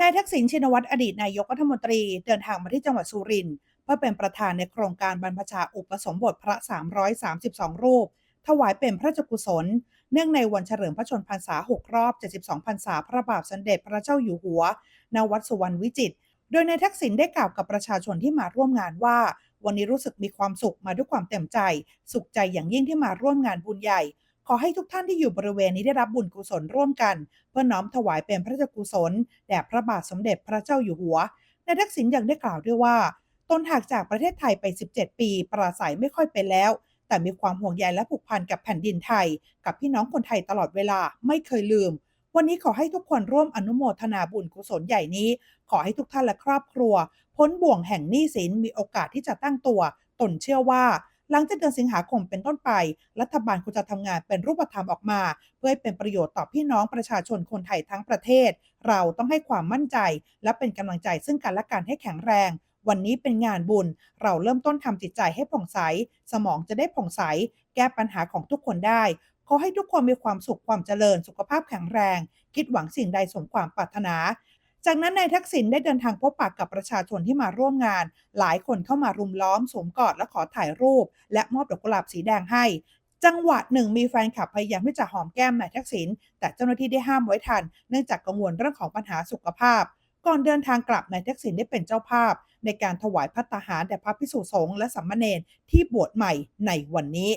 นายทักษิณชินวัตรอดีตนายกรัฐมนตรีเดินทางมาที่จังหวัดสุรินทร์เพื่อเป็นประธานในโครงการบรรพชาอุปสมบทพระ 332 รูป ถวายเป็นพระราชกุศล เนื่องในวันเฉลิมพระชนพรรษา 6 รอบ 72 พรรษาพระบาทสมเด็จพระเจ้าอยู่หัว ณ วัดสุวรรณวิจิตร โดยนายทักษิณได้กล่าวกับประชาชนที่มาร่วมงานว่า วันนี้รู้สึกมีความสุขมาด้วยความเต็มใจ สุขใจอย่างยิ่งที่มาร่วมงานบุญใหญ่ ขอให้ทุกท่านที่อยู่บริเวณนี้ได้รับบุญกุศลร่วมกัน เพื่อน้อมถวายเป็นพระรากุศลแด่พระบาทสมเด็จพระเจ้าอยู่หัวนายทักษิณยังได้กล่าวด้วยว่าตนหากจากประเทศไทยไป 17 ปี ปราศัยไม่ค่อยเป็นแล้ว แต่มีความห่วงใยและผูกพันกับแผ่นดินไทย กับพี่น้องคนไทยตลอดเวลาไม่เคยลืม วันนี้ขอให้ทุกคนร่วมอนุโมทนาบุญกุศลใหญ่นี้ ขอให้ทุกท่านและครอบครัว พ้นบ่วงแห่งหนี้สินมีโอกาสที่จะตั้งตัว ตนเชื่อว่า หลังจากเดือนสิงหาคมเป็นต้นไป รัฐบาลควรจะทำงานเป็นรูปธรรมออกมา เพื่อให้เป็นประโยชน์ต่อพี่น้องประชาชนคนไทยทั้งประเทศ เราต้องให้ความมั่นใจ และเป็นกำลังใจซึ่งกันและกันให้แข็งแรง วันนี้เป็นงานบุญ เราเริ่มต้นทำจิตใจให้ผ่องใส สมองจะได้ผ่องใส แก้ปัญหาของทุกคนได้ขอให้ทุกคนมีความสุขความเจริญสุขภาพแข็งแรง คิดหวังสิ่งใดสมความปรารถนา จากนั้นนายทักษิณได้เดินทางพบปะกับประชาชนที่มาร่วมงาน หลายคนเข้ามารุมล้อมสวมกอดและขอถ่ายรูป และมอบดอกกุหลาบสีแดงให้ จังหวะหนึ่งมีแฟนคลับพยายามที่จะหอมแก้มนายทักษิณแต่เจ้าหน้าที่ได้ห้ามไว้ทัน เนื่องจากกังวลเรื่องของปัญหาสุขภาพ ก่อนเดินทางกลับนายทักษิณได้เป็นเจ้าภาพ ในการถวายพัตตาหารแด่พระภิกษุสงฆ์และสามมาเณรที่บวชใหม่ในวันนี้